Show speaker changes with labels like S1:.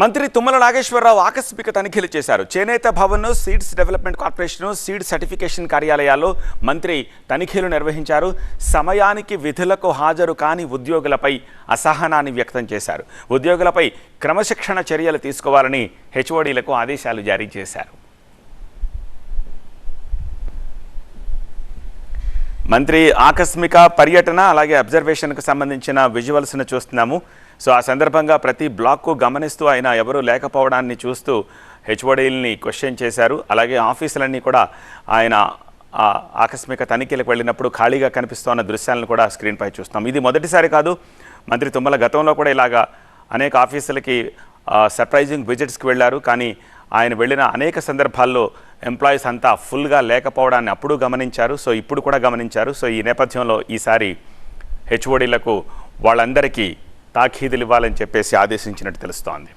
S1: మంత్రి తుమ్మల నాగేశ్వరరావు ఆకస్మిక తనిఖీలు చేశారు. Chenetha Bhavan seeds development corporation seed certification కార్యాలయాల్లో మంత్రి తనిఖీలు నిర్వహించారు. సమయానికి విధులకు హాజరు కాని ఉద్యోగులపై అసహనాన్ని వ్యక్తం చేశారు. ఉద్యోగులపై క్రమశిక్షణ చర్యలు తీసుకోవాలని హెచ్ఓడీలకు ఆదేశాలు జారీ చేశారు. మంత్రి ఆకస్మిక పర్యటన అలాగే అబ్జర్వేషన్కు సంబంధించిన విజువల్స్ను చూస్తున్నాము. సో ఆ సందర్భంగా ప్రతి బ్లాక్కు గమనిస్తూ ఆయన ఎవరూ లేకపోవడాన్ని చూస్తూ హెచ్ఓడీలని క్వశ్చన్ చేశారు. అలాగే ఆఫీసులన్నీ కూడా ఆయన ఆకస్మిక తనిఖీలకు వెళ్ళినప్పుడు ఖాళీగా కనిపిస్తున్న దృశ్యాలను కూడా స్క్రీన్పై చూస్తాం ఇది మొదటిసారి కాదు. మంత్రి తుమ్మల గతంలో కూడా ఇలాగా అనేక ఆఫీసులకి సర్ప్రైజింగ్ విజిట్స్కి వెళ్ళారు. కానీ ఆయన వెళ్ళిన అనేక సందర్భాల్లో ఎంప్లాయీస్ అంతా ఫుల్గా లేకపోవడాన్ని అప్పుడు గమనించారు. సో ఇప్పుడు కూడా గమనించారు. సో ఈ నేపథ్యంలో ఈసారి హెచ్ఓడీలకు వాళ్ళందరికీ తాఖీదులు ఇవ్వాలని చెప్పేసి ఆదేశించినట్టు తెలుస్తోంది.